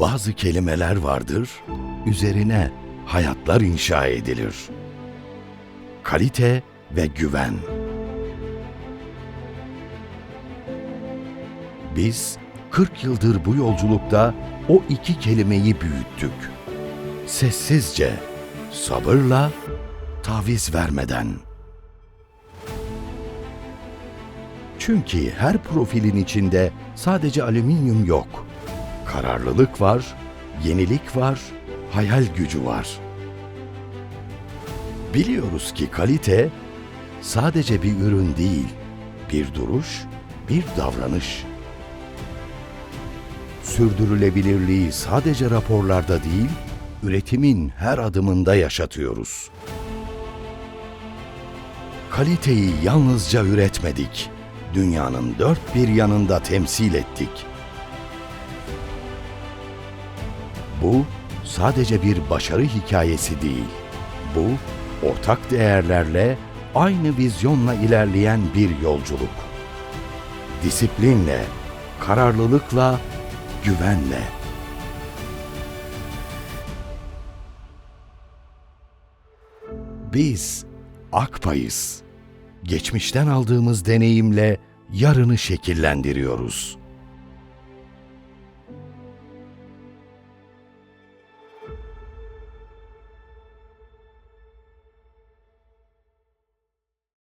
Bazı kelimeler vardır, üzerine hayatlar inşa edilir. Kalite ve güven. Biz 40 yıldır bu yolculukta o iki kelimeyi büyüttük. Sessizce, sabırla, taviz vermeden. Çünkü her profilin içinde sadece alüminyum yok. Kararlılık var, yenilik var, hayal gücü var. Biliyoruz ki kalite sadece bir ürün değil, bir duruş, bir davranış. Sürdürülebilirliği sadece raporlarda değil, üretimin her adımında yaşatıyoruz. Kaliteyi yalnızca üretmedik, dünyanın dört bir yanında temsil ettik. Bu sadece bir başarı hikayesi değil. Bu ortak değerlerle, aynı vizyonla ilerleyen bir yolculuk. Disiplinle, kararlılıkla, güvenle. Biz Akpayız. Geçmişten aldığımız deneyimle yarını şekillendiriyoruz.